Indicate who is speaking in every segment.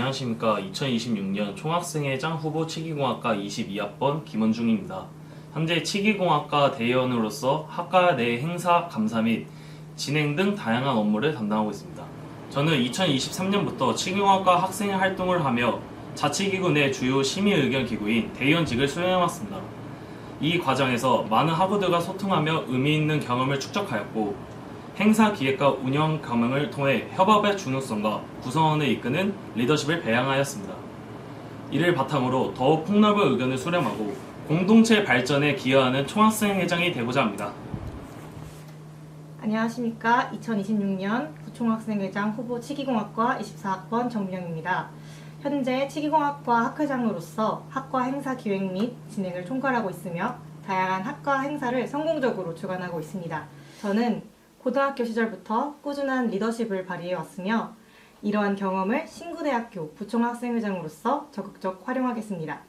Speaker 1: 안녕하십니까. 2026년 총학생회장 후보 치기공학과 22학번 김원중입니다. 현재 치기공학과 대의원으로서 학과 내 행사, 감사 및 진행 등 다양한 업무를 담당하고 있습니다. 저는 2023년부터 치기공학과 학생 활동을 하며 자치기구 내 주요 심의 의견 기구인 대의원직을 수행해왔습니다. 이 과정에서 많은 학우들과 소통하며 의미 있는 경험을 축적하였고 행사 기획과 운영 경험을 통해 협업의 중요성과 구성원을 이끄는 리더십을 배양하였습니다. 이를 바탕으로 더욱 폭넓은 의견을 수렴하고 공동체 발전에 기여하는 총학생 회장이 되고자 합니다.
Speaker 2: 안녕하십니까. 2026년 부총학생회장 후보 치기공학과 24학번 정민영입니다. 현재 치기공학과 학회장으로서 학과 행사 기획 및 진행을 총괄하고 있으며 다양한 학과 행사를 성공적으로 주관하고 있습니다. 저는 고등학교 시절부터 꾸준한 리더십을 발휘해 왔으며 이러한 경험을 신구대학교 부총학생회장으로서 적극적 활용하겠습니다.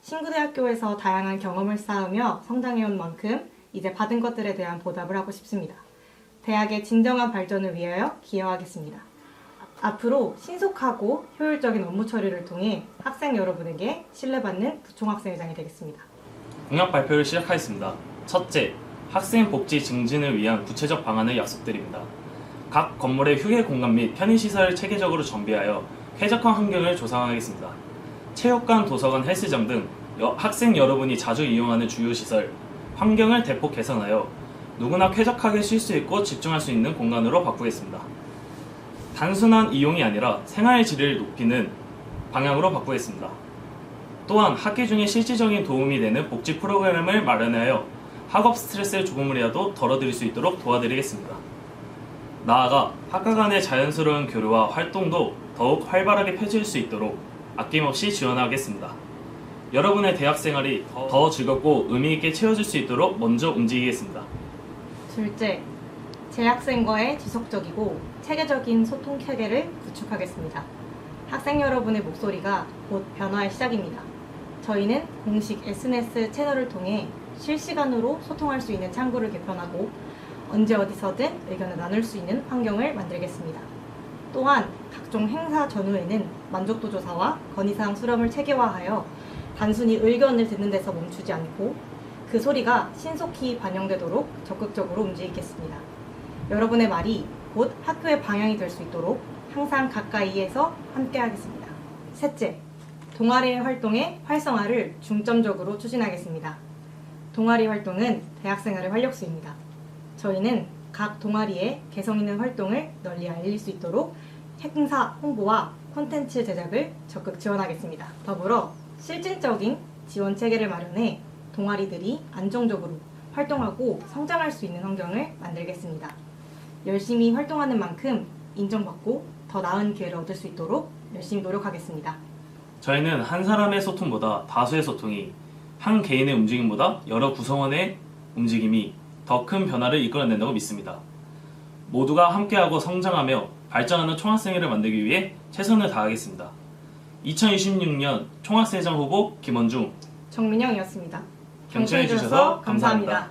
Speaker 2: 신구대학교에서 다양한 경험을 쌓으며 성장해온 만큼 이제 받은 것들에 대한 보답을 하고 싶습니다. 대학의 진정한 발전을 위하여 기여하겠습니다. 앞으로 신속하고 효율적인 업무 처리를 통해 학생 여러분에게 신뢰받는 부총학생회장이 되겠습니다.
Speaker 1: 공약 발표를 시작하겠습니다. 첫째, 학생 복지 증진을 위한 구체적 방안을 약속드립니다. 각 건물의 휴게 공간 및 편의시설을 체계적으로 정비하여 쾌적한 환경을 조성하겠습니다. 체육관, 도서관, 헬스장 등 여- 학생 여러분이 자주 이용하는 주요 시설, 환경을 대폭 개선하여 누구나 쾌적하게 쉴 수 있고 집중할 수 있는 공간으로 바꾸겠습니다. 단순한 이용이 아니라 생활의 질을 높이는 방향으로 바꾸겠습니다. 또한 학기 중에 실질적인 도움이 되는 복지 프로그램을 마련하여 학업 스트레스를 조금이라도 덜어드릴 수 있도록 도와드리겠습니다. 나아가 학과 간의 자연스러운 교류와 활동도 더욱 활발하게 펼칠 수 있도록 아낌없이 지원하겠습니다. 여러분의 대학 생활이 더 즐겁고 의미 있게 채워질 수 있도록 먼저 움직이겠습니다.
Speaker 2: 둘째, 재학생과의 지속적이고 체계적인 소통 체계를 구축하겠습니다. 학생 여러분의 목소리가 곧 변화의 시작입니다. 저희는 공식 SNS 채널을 통해 실시간으로 소통할 수 있는 창구를 개편하고 언제 어디서든 의견을 나눌 수 있는 환경을 만들겠습니다. 또한 각종 행사 전후에는 만족도 조사와 건의사항 수렴을 체계화하여 단순히 의견을 듣는 데서 멈추지 않고 그 소리가 신속히 반영되도록 적극적으로 움직이겠습니다. 여러분의 말이 곧 학교의 방향이 될 수 있도록 항상 가까이에서 함께하겠습니다. 셋째, 동아리 활동의 활성화를 중점적으로 추진하겠습니다. 동아리 활동은 대학생활의 활력소입니다. 저희는 각 동아리의 개성 있는 활동을 널리 알릴 수 있도록 행사 홍보와 콘텐츠 제작을 적극 지원하겠습니다. 더불어 실질적인 지원 체계를 마련해 동아리들이 안정적으로 활동하고 성장할 수 있는 환경을 만들겠습니다. 열심히 활동하는 만큼 인정받고 더 나은 기회를 얻을 수 있도록 열심히 노력하겠습니다.
Speaker 1: 저희는 한 사람의 소통보다 다수의 소통이 한 개인의 움직임보다 여러 구성원의 움직임이 더 큰 변화를 이끌어낸다고 믿습니다. 모두가 함께하고 성장하며 발전하는 총학생회를 만들기 위해 최선을 다하겠습니다. 2026년 총학생회장 후보 김원중
Speaker 2: 정민영이었습니다.
Speaker 1: 경청해주셔서 감사합니다.